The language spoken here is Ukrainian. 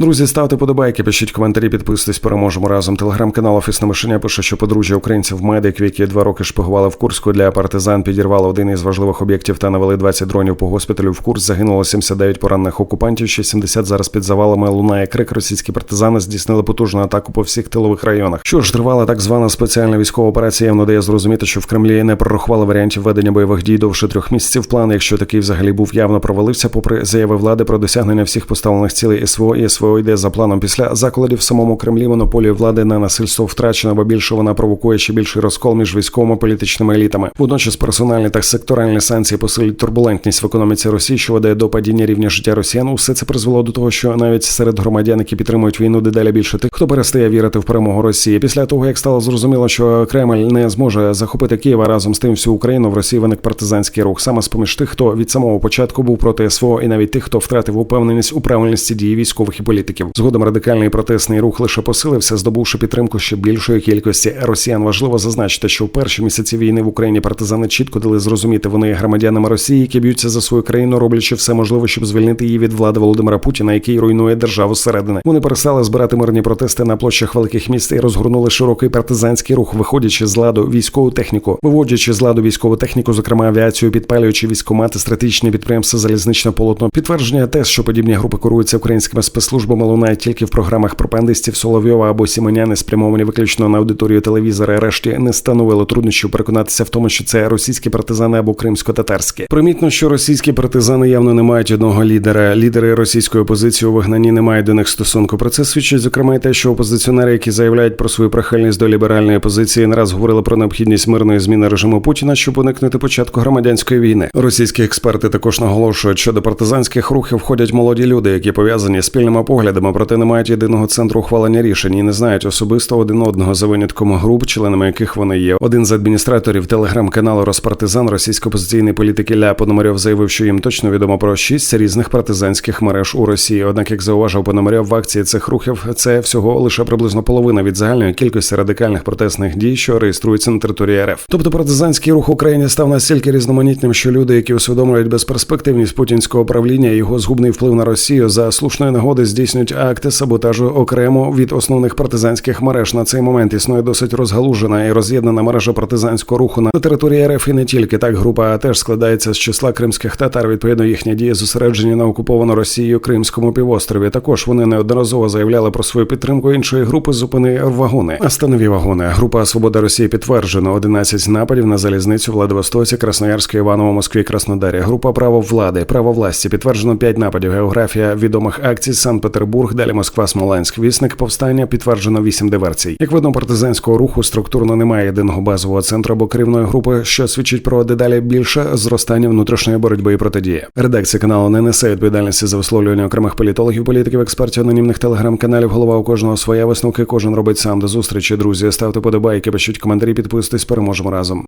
Друзі, ставте подобайки, пишіть коментарі, підписуйтесь, переможемо разом. Телеграм-канал Офісне мишеня пише, що подружжя українців медик, які два роки шпигували в Курську для партизан, підірвали один із важливих об'єктів та навели 20 дронів по госпіталю. В Курс загинуло 79 поранених окупантів. Ще 70 зараз під завалами лунає крик. Російські партизани здійснили потужну атаку по всіх тилових районах. Що ж тривала так звана спеціальна військова операція, явно дає зрозуміти, що в Кремлі не прорахували варіантів ведення бойових дій довше трьох місяців. План, якщо такий взагалі був явно провалився, попри заяви влади про досягнення всіх поставлених цілей СВО і СВО йде за планом після закладів в самому Кремлі. Монополію влади на насильство втрачено, бо більше вона провокує ще більший розкол між військовими політичними елітами. Водночас персональні та секторальні санкції посилюють турбулентність в економіці Росії, що веде до падіння рівня життя Росіян. Усе це призвело до того, що навіть серед громадян, які підтримують війну, дедалі більше тих, хто перестає вірити в перемогу Росії. Після того як стало зрозуміло, що Кремль не зможе захопити Києва разом з тим всю Україну в Росії виник партизанський рух. Саме з поміж тих, хто від самого початку був проти СВО, і навіть тих, хто втратив упевненість у правильності дії військових і політиків. Згодом радикальний протестний рух лише посилився, здобувши підтримку ще більшої кількості росіян. Важливо зазначити, що в перші місяці війни в Україні партизани чітко дали зрозуміти, вони є громадянами Росії, які б'ються за свою країну, роблячи все можливе, щоб звільнити її від влади Володимира Путіна, який руйнує державу зсередини. Вони перестали збирати мирні протести на площах великих міст і розгорнули широкий партизанський рух, виходячи з ладу військову техніку, виводячи з ладу військову техніку, зокрема авіацію, підпалюючи військомати, стратегічні підприємства, залізничне полотно. Підтвердження те, що подібні групи керуються українськими спецслужбами, лунає тільки в програмах пропагандистів Соловйова або Сімоняни, спрямовані виключно на аудиторію телевізора. Решті не становило труднощів переконатися в тому, що це російські партизани або кримсько-татарські. Примітно, що російські партизани явно не мають одного лідера. Лідери російської опозиції у вигнанні не мають до них стосунку. Про це свідчить зокрема і те, що опозиціонери, які заявляють про свою прихильність до ліберальної позиції, не раз говорили про необхідність мирної зміни режиму Путіна, щоб уникнути початку громадянської війни. Російські експерти також наголошують, що до партизанських рухів входять молоді люди, які пов'язані спільними поглядами, проте не мають єдиного центру ухвалення рішень і не знають особисто один одного за винятком груп, членами яких вони є. Один з адміністраторів телеграм-каналу Роспартизан російсько-опозиційний політик Ілля Пономарьов заявив, що їм точно відомо про шість різних партизанських мереж у Росії. Однак, як зауважив Пономарьов, в акції цих рухів це всього лише приблизно половина від загальної кількості радикальних протестних дій, що реєструються на території РФ. Тобто партизанський рух в Україні став настільки різноманітним, що люди, які усвідомлюють безперспективність путінського правління і його згубний вплив на Росію, за слушної нагоди здійснюють акти саботажу окремо від основних партизанських мереж. На цей момент існує досить розгалужена і роз'єднана мережа партизанського руху на території РФ і не тільки так. Група теж складається з числа кримських татар. Відповідно, їхні дії зосереджені на окупованому Росією Кримському півострові. Також вони неодноразово заявляли про свою підтримку іншої групи зупини вагони. Останові вагони. Група Свобода Росії підтверджено 11 нападів на залізницю Владивостоці, Красноярську, Іваново, Москві, Краснодарі. Група право влади, право власті підтверджено 5 нападів. Географія відомих акцій Санкт-Петербург, далі Москва, Смоленськ. Вісник повстання підтверджено 8 диверсій. Як видно, партизанського руху структурно немає єдиного базового центру або керівної групи, що свідчить про дедалі більше зростання внутрішньої боротьби і протидії. Редакція каналу не несе відповідальності за висловлювання окремих політологів, політиків, експертів, анонімних телеграм-каналів. Голова у кожного своя висновки. Кожен робить сам до зустрічі. Друзі, ставте подобайки, пишіть коментарі, підписуйтесь, переможемо разом.